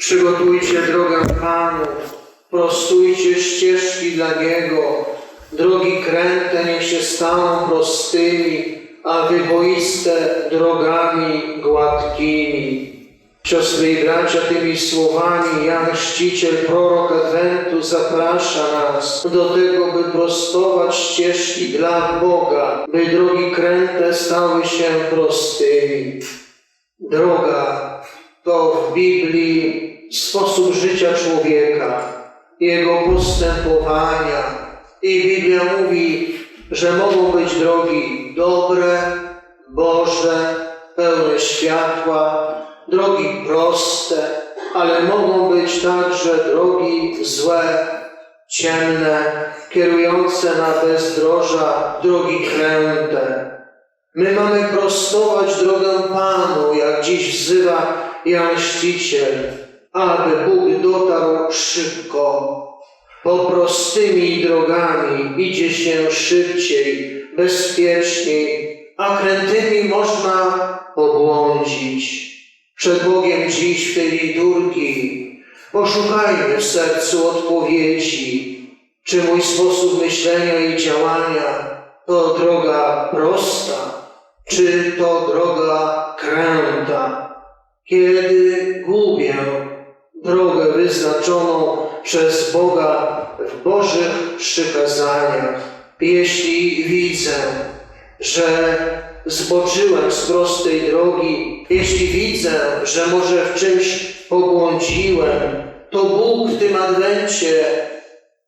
Przygotujcie drogę Panu, prostujcie ścieżki dla Niego. Drogi kręte niech się staną prostymi, a wyboiste drogami gładkimi. Siostry i bracia, tymi słowami Jan Chrzciciel, prorok Adwentu, zaprasza nas do tego, by prostować ścieżki dla Boga, by drogi kręte stały się prostymi. Droga to w Biblii sposób życia człowieka, jego postępowania. I Biblia mówi, że mogą być drogi dobre, Boże, pełne światła, drogi proste, ale mogą być także drogi złe, ciemne, kierujące na bezdroża, drogi kręte. My mamy prostować drogę Panu, jak dziś wzywa Jan Chrzciciel, aby Bóg dotarł szybko. Po prostymi drogami idzie się szybciej, bezpieczniej, a krętymi można pobłądzić. Przed Bogiem dziś w tej liturgii poszukajmy w sercu odpowiedzi, czy mój sposób myślenia i działania to droga prosta, czy to droga kręta. Kiedy gubię drogę wyznaczoną przez Boga w Bożych przykazaniach, jeśli widzę, że zboczyłem z prostej drogi, jeśli widzę, że może w czymś pobłądziłem, to Bóg w tym adwencie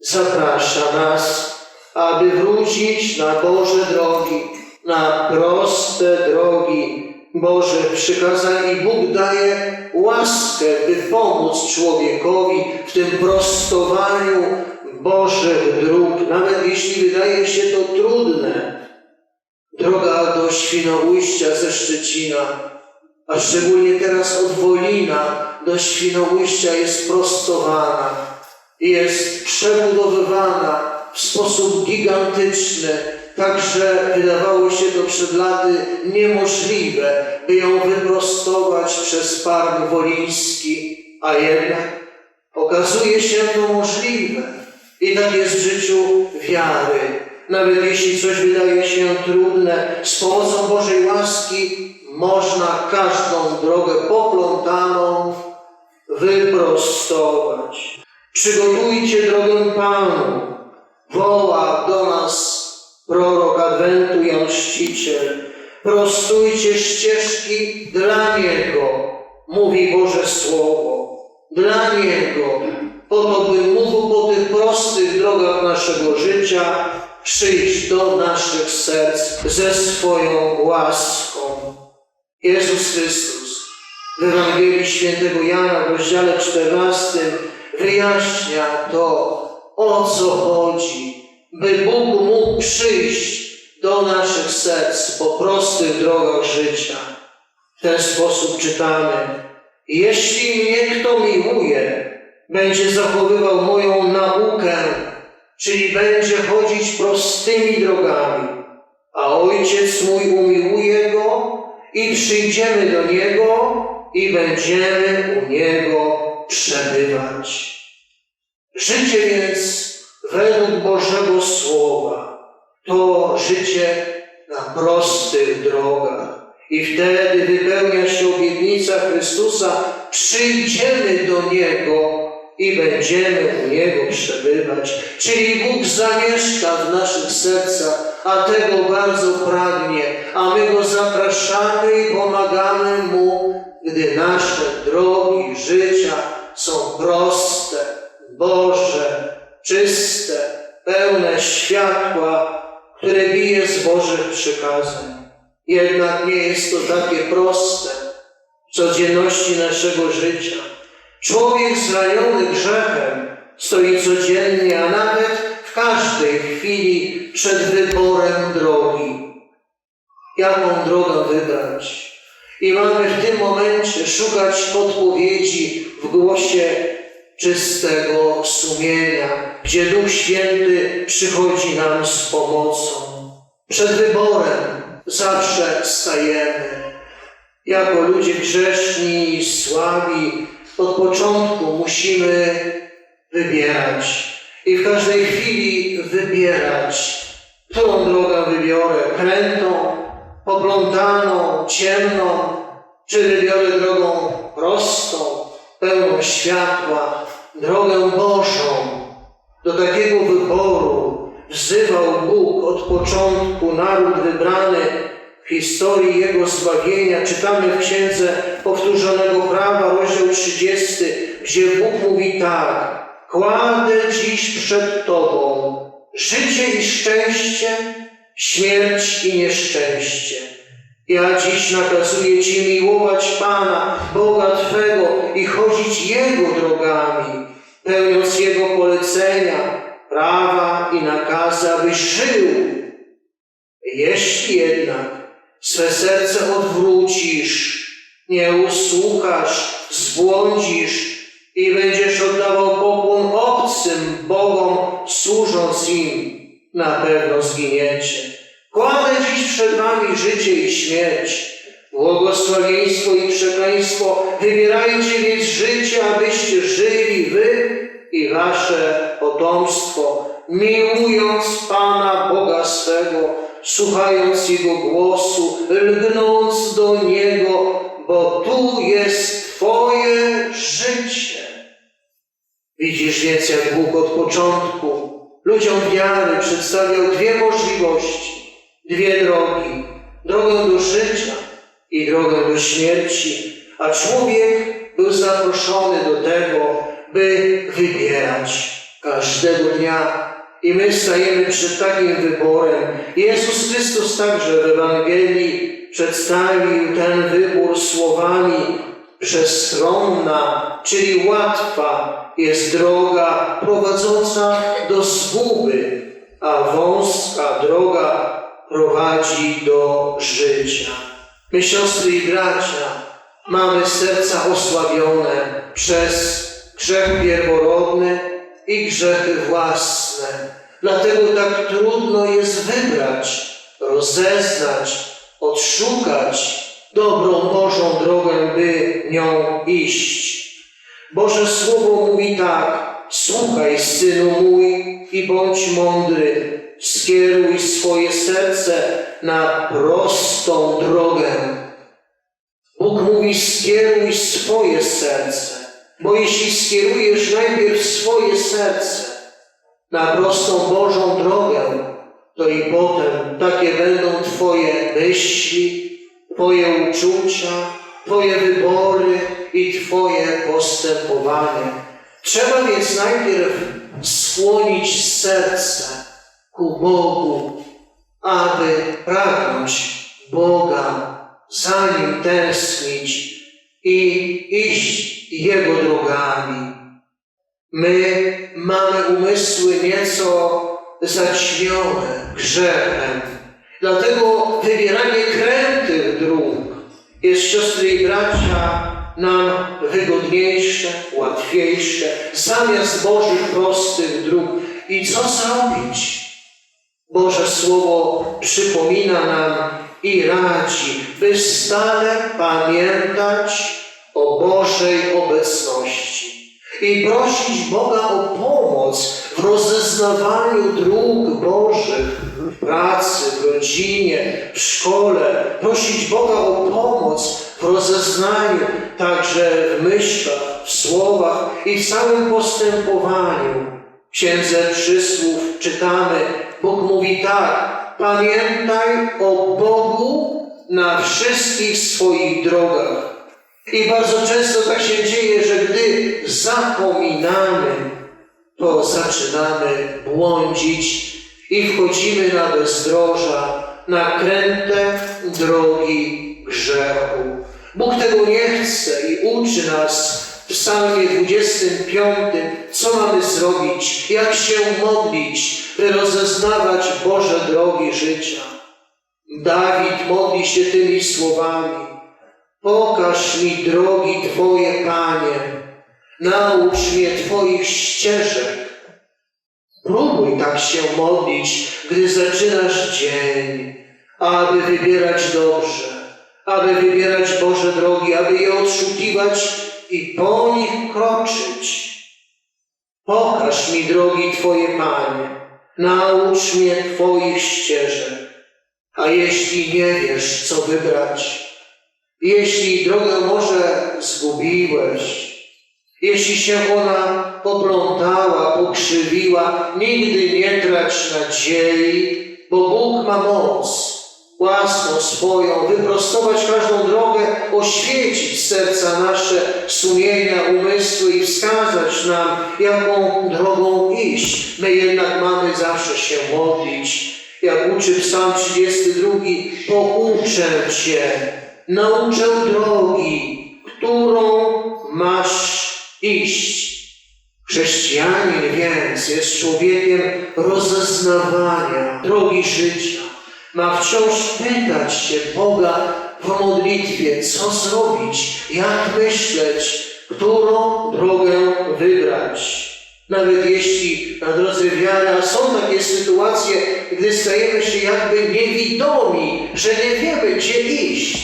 zaprasza nas, aby wrócić na Boże drogi, na proste drogi Bożych przykazań i Bóg daje łaskę, by pomóc człowiekowi w tym prostowaniu Bożych dróg, nawet jeśli wydaje się to trudne. Droga do Świnoujścia ze Szczecina, a szczególnie teraz od Wolina do Świnoujścia jest prostowana, jest przebudowywana w sposób gigantyczny, tak że wydawało się to przed laty niemożliwe, by ją wyprostować przez Park Woliński, a jednak okazuje się to możliwe. I tak jest w życiu wiary. Nawet jeśli coś wydaje się trudne, z pomocą Bożej łaski można każdą drogę poplątaną wyprostować. Przygotujcie drogę Panu. Woła do nas prorok Adwentu Jan Chrzciciel. Prostujcie ścieżki dla Niego, mówi Boże Słowo. Dla Niego, po to, by mógł po tych prostych drogach naszego życia przyjść do naszych serc ze swoją łaską. Jezus Chrystus w Ewangelii Świętego Jana w rozdziale 14 wyjaśnia to, o co chodzi, by Bóg mógł przyjść do naszych serc po prostych drogach życia. W ten sposób czytamy: Jeśli mnie kto miłuje, będzie zachowywał moją naukę, czyli będzie chodzić prostymi drogami, a Ojciec mój umiłuje go i przyjdziemy do Niego i będziemy u Niego przebywać. Życie więc według Bożego Słowa to życie na prostych drogach. I wtedy wypełnia się obietnica Chrystusa, przyjdziemy do Niego i będziemy u Niego przebywać. Czyli Bóg zamieszka w naszych sercach, a tego bardzo pragnie, a my Go zapraszamy i pomagamy Mu, gdy nasze drogi życia są proste, Boże, czyste, pełne światła, które bije z Bożych przykazań. Jednak nie jest to takie proste w codzienności naszego życia. Człowiek zraniony grzechem stoi codziennie, a nawet w każdej chwili przed wyborem drogi. Jaką drogę wybrać? I mamy w tym momencie szukać podpowiedzi w głosie czystego sumienia, gdzie Duch Święty przychodzi nam z pomocą. Przed wyborem zawsze stajemy. Jako ludzie grzeszni i słabi od początku musimy wybierać i w każdej chwili wybierać, którą drogę wybiorę, krętą, poplątaną, ciemną, czy wybiorę drogą prostą, pełną światła, drogę Bożą. Do takiego wyboru wzywał Bóg od początku naród wybrany w historii Jego zbawienia. Czytamy w Księdze Powtórzonego Prawa, rozdział 30, gdzie Bóg mówi tak. Kładę dziś przed Tobą życie i szczęście, śmierć i nieszczęście. Ja dziś nakazuję Ci miłować Pana, Boga Twego i chodzić Jego drogami, pełniąc Jego polecenia, prawa i nakazy, abyś żył. Jeśli jednak swe serce odwrócisz, nie usłuchasz, zbłądzisz i będziesz oddawał pokłon obcym Bogom, służąc im, na pewno zginiecie. Kładę dziś przed wami życie i śmierć, błogosławieństwo i przekleństwo. Wybierajcie więc życie, abyście żyli wy i wasze potomstwo, miłując Pana Boga swego, słuchając Jego głosu, lgnąc do Niego, bo tu jest Twoje życie. Widzisz więc, jak Bóg od początku ludziom wiary przedstawiał dwie możliwości, dwie drogi. Drogę do życia i drogę do śmierci, a człowiek był zaproszony do tego, by wybierać każdego dnia. I my stajemy przed takim wyborem. Jezus Chrystus także w Ewangelii przedstawił ten wybór słowami przestronna, czyli łatwa jest droga prowadząca do zguby, a wąska droga prowadzi do życia. My, siostry i bracia, mamy serca osłabione przez grzech pierworodny i grzechy własne. Dlatego tak trudno jest wybrać, rozeznać, odszukać dobrą Bożą drogę, by nią iść. Boże Słowo mówi tak, słuchaj, synu mój, i bądź mądry, skieruj swoje serce na prostą drogę. Bóg mówi, skieruj swoje serce, bo jeśli skierujesz najpierw swoje serce na prostą Bożą drogę, to i potem takie będą Twoje myśli, Twoje uczucia, Twoje wybory i Twoje postępowanie. Trzeba więc najpierw skłonić serce ku Bogu, aby pragnąć Boga, za Nim tęsknić i iść Jego drogami. My mamy umysły nieco zaćmione grzechem, dlatego wybieranie krętych dróg jest, siostry i bracia, nam wygodniejsze, łatwiejsze, zamiast Bożych prostych dróg. I co zrobić? Boże Słowo przypomina nam i radzi, by stale pamiętać o Bożej obecności i prosić Boga o pomoc w rozeznawaniu dróg Bożych w pracy, w rodzinie, w szkole. Prosić Boga o pomoc w rozeznaniu także w myślach, w słowach i w całym postępowaniu. Księdze Przysłów czytamy, Bóg mówi tak, pamiętaj o Bogu na wszystkich swoich drogach. I bardzo często tak się dzieje, że gdy zapominamy, to zaczynamy błądzić i wchodzimy na bezdroża, na kręte drogi grzechu. Bóg tego nie chce i uczy nas w psalmie 25, co mamy zrobić, jak się modlić, by rozeznawać Boże drogi życia. Dawid modli się tymi słowami. Pokaż mi drogi Twoje, Panie, naucz mnie Twoich ścieżek. Próbuj tak się modlić, gdy zaczynasz dzień, aby wybierać dobrze, aby wybierać Boże drogi, aby je odszukiwać i po nich kroczyć. Pokaż mi drogi Twoje, Panie, naucz mnie Twoich ścieżek. A jeśli nie wiesz, co wybrać, jeśli drogę może zgubiłeś, jeśli się ona poplątała, pokrzywiła, nigdy nie trać nadziei, bo Bóg ma moc łaską swoją wyprostować każdą drogę, oświecić serca nasze, sumienia, umysły i wskazać nam, jaką drogą iść. My jednak mamy zawsze się modlić. Jak uczy Psalm 32, pouczę Cię, nauczę drogi, którą masz iść. Chrześcijanin więc jest człowiekiem rozeznawania drogi życia. Wciąż pytać się Boga w modlitwie, co zrobić, jak myśleć, którą drogę wybrać. Nawet jeśli na drodze wiary, a są takie sytuacje, gdy stajemy się jakby niewidomi, że nie wiemy, gdzie iść.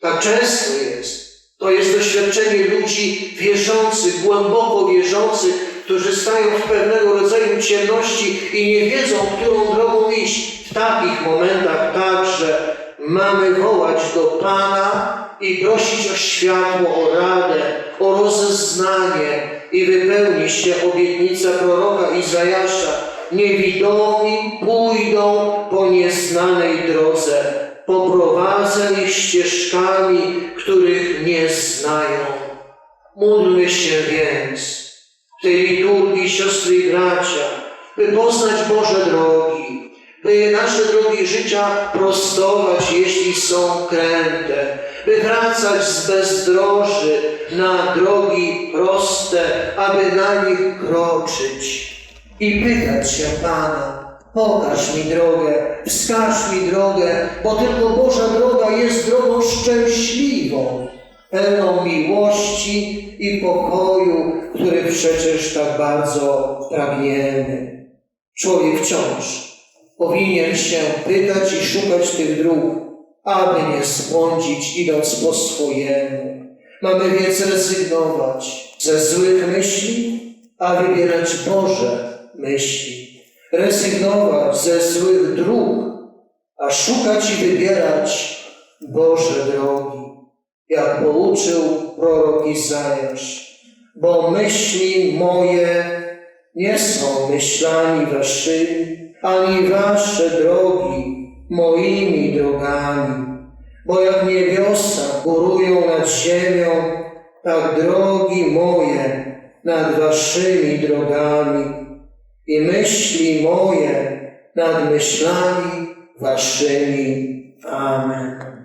Tak często jest. To jest doświadczenie ludzi wierzących, głęboko wierzących, którzy stają w pewnego rodzaju ciemności i nie wiedzą, którą drogą iść. W takich momentach także mamy wołać do Pana i prosić o światło, o radę, o rozeznanie i wypełni się obietnica proroka Izajasza. Niewidomi pójdą po nieznanej drodze, poprowadzę ich ścieżkami, których nie znają. Módlmy się więc siostry i bracia, by poznać Boże drogi, by nasze drogi życia prostować, jeśli są kręte, by wracać z bezdroży na drogi proste, aby na nich kroczyć i pytać się Pana, pokaż mi drogę, wskaż mi drogę, bo tylko Boża droga jest drogą szczęśliwą, pełną miłości i pokoju, który przecież tak bardzo pragniemy. Człowiek wciąż powinien się pytać i szukać tych dróg, aby nie zbłądzić idąc po swojemu. Mamy więc rezygnować ze złych myśli, a wybierać Boże myśli. Rezygnować ze złych dróg, a szukać i wybierać Boże drogi. Jak pouczył prorok Izajasz, bo myśli moje nie są myślami waszymi, ani wasze drogi moimi drogami. Bo jak niebiosa górują nad ziemią, tak drogi moje nad waszymi drogami i myśli moje nad myślami waszymi. Amen.